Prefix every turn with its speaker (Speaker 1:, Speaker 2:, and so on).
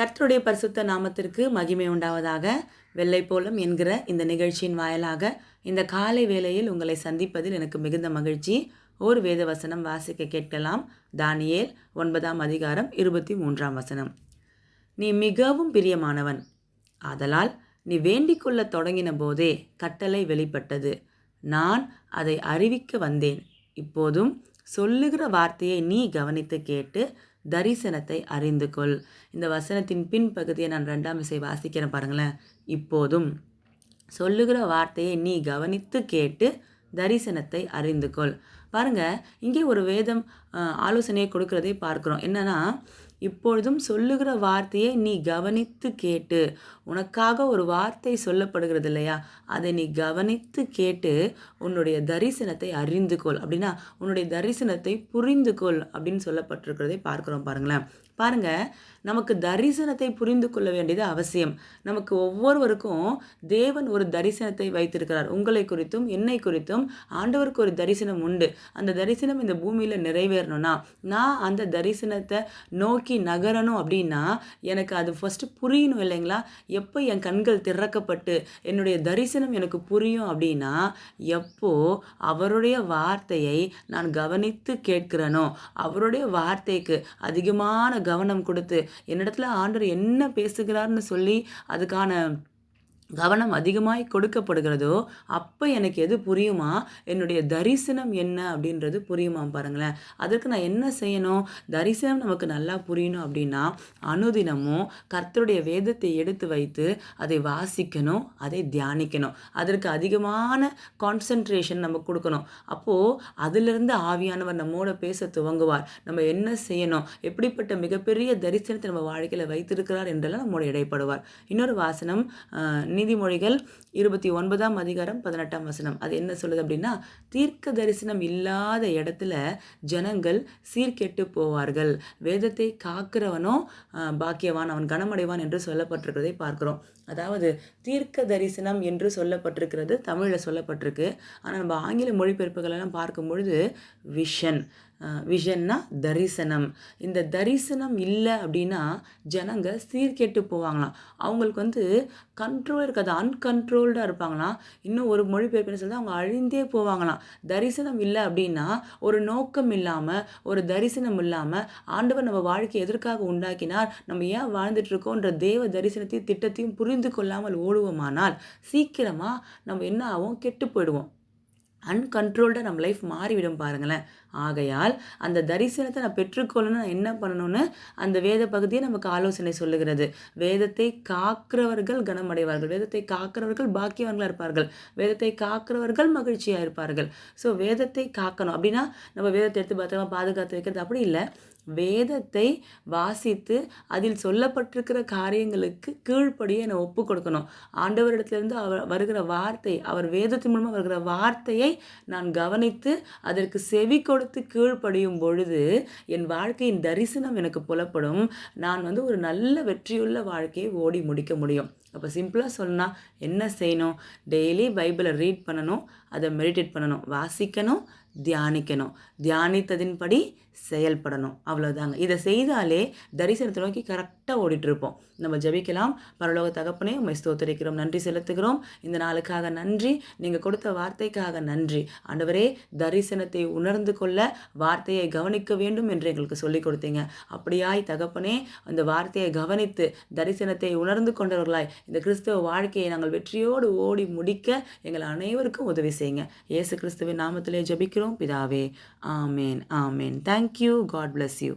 Speaker 1: கர்த்தருடைய பரிசுத்த நாமத்திற்கு மகிமை உண்டாவதாக வெள்ளை போலம் என்கிற இந்த நிகழ்ச்சியின் வாயிலாக இந்த காலை வேளையில் உங்களை சந்திப்பதில் எனக்கு மிகுந்த மகிழ்ச்சி. ஒரு வேத வசனம் வாசிக்க கேட்கலாம். தானியேல் ஒன்பதாம் அதிகாரம் இருபத்தி மூன்றாம் வசனம். நீ மிகவும் பிரியமானவன். ஆதலால் நீ வேண்டிக்கொள்ள தொடங்கின போதே கட்டளை வெளிப்பட்டது. நான் அதை அறிவிக்க வந்தேன். இப்போதும் சொல்லுகிற வார்த்தையை நீ கவனித்து கேட்டு தரிசனத்தை அறிந்து கொள். இந்த வசனத்தின் பின்பகுதியை நான் ரெண்டாம் இசை வாசிக்கிறேன் பாருங்களேன். இப்போதும் சொல்லுகிற வார்த்தையை நீ கவனித்து கேட்டு தரிசனத்தை அறிந்து கொள். பாருங்க இங்கே ஒரு வேதம் ஆலோசனையை கொடுக்கிறதை பார்க்குறோம். என்னன்னா இப்பொழுதும் சொல்லுகிற வார்த்தையை நீ கவனித்து கேட்டு உனக்காக ஒரு வார்த்தை சொல்லப்படுகிறது இல்லையா? அதை நீ கவனித்து கேட்டு உன்னுடைய தரிசனத்தை அறிந்து கொள். அப்படின்னா உன்னுடைய தரிசனத்தை புரிந்து கொள் அப்படின்னு சொல்லப்பட்டிருக்கிறதை பார்க்குறோம் பாருங்களேன். பாருங்க நமக்கு தரிசனத்தை புரிந்து கொள்ள வேண்டியது அவசியம். நமக்கு ஒவ்வொருவருக்கும் தேவன் ஒரு தரிசனத்தை வைத்திருக்கிறார். உங்களை குறித்தும் என்னை குறித்தும் ஆண்டவருக்கு ஒரு தரிசனம் உண்டு. அந்த தரிசனம் இந்த பூமியில் நிறைவேறணும்னா நான் அந்த தரிசனத்தை நோக்கி நகரணும் அப்படின்னா எனக்கு அது ஃபஸ்ட்டு புரியணும் இல்லைங்களா? எப்போ என் கண்கள் திறக்கப்பட்டு என்னுடைய தரிசனம் எனக்கு புரியும் அப்படின்னா எப்போ அவருடைய வார்த்தையை நான் கவனித்து கேட்கிறேனோ அவருடைய வார்த்தைக்கு அதிகமான கவனம் கொடுத்து என்னிடத்துல ஆண்டவர் என்ன பேசுகிறார்னு சொல்லி அதுக்கான கவனம் அதிகமாய் கொடுக்கப்படுகிறதோ அப்போ எனக்கு எது புரியுமா? என்னுடைய தரிசனம் என்ன அப்படின்றது புரியுமா பாருங்களேன். அதற்கு நான் என்ன செய்யணும்? தரிசனம் நமக்கு நல்லா புரியணும் அப்படின்னா அனுதினமும் கர்த்தருடைய வேதத்தை எடுத்து வைத்து அதை வாசிக்கணும் அதை தியானிக்கணும். அதற்கு அதிகமான கான்சன்ட்ரேஷன் நம்ம கொடுக்கணும். அப்போது அதிலிருந்து ஆவியானவர் நம்மோட பேச துவங்குவார். நம்ம என்ன செய்யணும்? எப்படிப்பட்ட மிகப்பெரிய தரிசனத்தை நம்ம வாழ்க்கையில் வைத்திருக்கிறார் என்றெல்லாம் நம்மோட இடைப்படுவார். இன்னொரு வாசனம் நீதிமொழிகள் இருபத்தி ஒன்பதாம் அதிகாரம் பதினெட்டாம் வசனம். அது என்ன சொல்லுது அப்படின்னா தீர்க்க தரிசனம் இல்லாத இடத்துல ஜனங்கள் சீர்கெட்டு போவார்கள். வேதத்தை காக்கிறவனோ பாக்கியவான் அவன் கனமடைவான் என்று சொல்லப்பட்டிருக்கிறதை பார்க்கிறோம். அதாவது தீர்க்க தரிசனம் என்று சொல்லப்பட்டிருக்கிறது தமிழில் சொல்லப்பட்டிருக்கு. ஆனால் நம்ம ஆங்கில மொழிபெயர்ப்புகளெல்லாம் பார்க்கும் பொழுது விஷன். விஷன்னா தரிசனம். இந்த தரிசனம் இல்லை அப்படின்னா ஜனங்க சீர்கெட்டு போவாங்களாம். அவங்களுக்கு வந்து கண்ட்ரோல் இருக்காது. அன்கண்ட்ரோல்டாக இருப்பாங்களாம். இன்னும் ஒரு மொழிபெயர்ப்பு சொல்லி அவங்க அழிந்தே போவாங்களாம். தரிசனம் இல்லை அப்படின்னா ஒரு நோக்கம் இல்லாமல் ஒரு தரிசனம் இல்லாமல் ஆண்டவர் நம்ம வாழ்க்கையை எதற்காக உண்டாக்கினார்? நம்ம ஏன் வாழ்ந்துட்டுருக்கோன்ற தேவ தரிசனத்தையும் திட்டத்தையும் புரிந்து கொள்ளாமல் ஓடுவோமானால் சீக்கிரமாக நம்ம என்ன ஆகும் கெட்டு போயிடுவோம். அன்கண்ட்ரோல்டாக நம்ம லைஃப் மாறிவிடும் பாருங்களேன். ஆகையால் அந்த தரிசனத்தை நான் பெற்றுக்கொள்ளணும் நான் என்ன பண்ணணும்னு அந்த வேத பகுதியை நமக்கு ஆலோசனை சொல்லுகிறது. வேதத்தை காக்கிறவர்கள் கனமடைவார்கள். வேதத்தை காக்கிறவர்கள் பாக்கியவான்களாக இருப்பார்கள். வேதத்தை காக்கிறவர்கள் மகிழ்ச்சியாக இருப்பார்கள். ஸோ வேதத்தை காக்கணும். அப்படின்னா நம்ம வேதத்தை எடுத்து பத்திரமா பாதுகாத்து வைக்கிறது அப்படி இல்லை. வேதத்தை வாசித்து அதில் சொல்லப்பட்டிருக்கிற காரியங்களுக்கு கீழ்ப்படியே என்னை ஒப்பு கொடுக்கணும். ஆண்டவரிடத்திலிருந்து அவர் வருகிற வார்த்தை அவர் வேதத்தின் மூலமாக வருகிற வார்த்தையை நான் கவனித்து அதற்கு செவி கொடுத்து கீழ்ப்படியும் பொழுது என் வாழ்க்கையின் தரிசனம் எனக்கு புலப்படும். நான் வந்து ஒரு நல்ல வெற்றியுள்ள வாழ்க்கையை ஓடி முடிக்க முடியும். அப்போ சிம்பிளாக சொல்லணும் என்ன செய்யணும்? டெய்லி பைபிளை ரீட் பண்ணணும் அதை மெடிடேட் பண்ணணும் வாசிக்கணும் தியானிக்கணும். தியானித்ததின்படி செயல்படணும். அவ்வளோதாங்க இதை செய்தாலே தரிசனத்தை நோக்கி கரெக்டாக ஓடிட்டுருப்போம். நம்ம ஜெபிக்கலாம். பரலோக தகப்பனே உண்மை ஸ்தோத்தரிக்கிறோம். நன்றி செலுத்துகிறோம். இந்த நாளுக்காக நன்றி. நீங்கள் கொடுத்த வார்த்தைக்காக நன்றி. ஆண்டவரே தரிசனத்தை உணர்ந்து கொள்ள வார்த்தையை கவனிக்க வேண்டும் என்று எங்களுக்கு சொல்லிக் கொடுத்தீங்க. அப்படியாய் தகப்பனே அந்த வார்த்தையை கவனித்து தரிசனத்தை உணர்ந்து கொண்டவர்களாய் இந்த கிறிஸ்தவ வாழ்க்கையை நாங்கள் வெற்றியோடு ஓடி முடிக்க எங்கள் அனைவருக்கும் உதவி செய்யுங்க. இயேசு கிறிஸ்துவின் நாமத்திலே ஜபிக்கிறோம். பிதாவே ஆமேன் ஆமேன். Thank you God bless you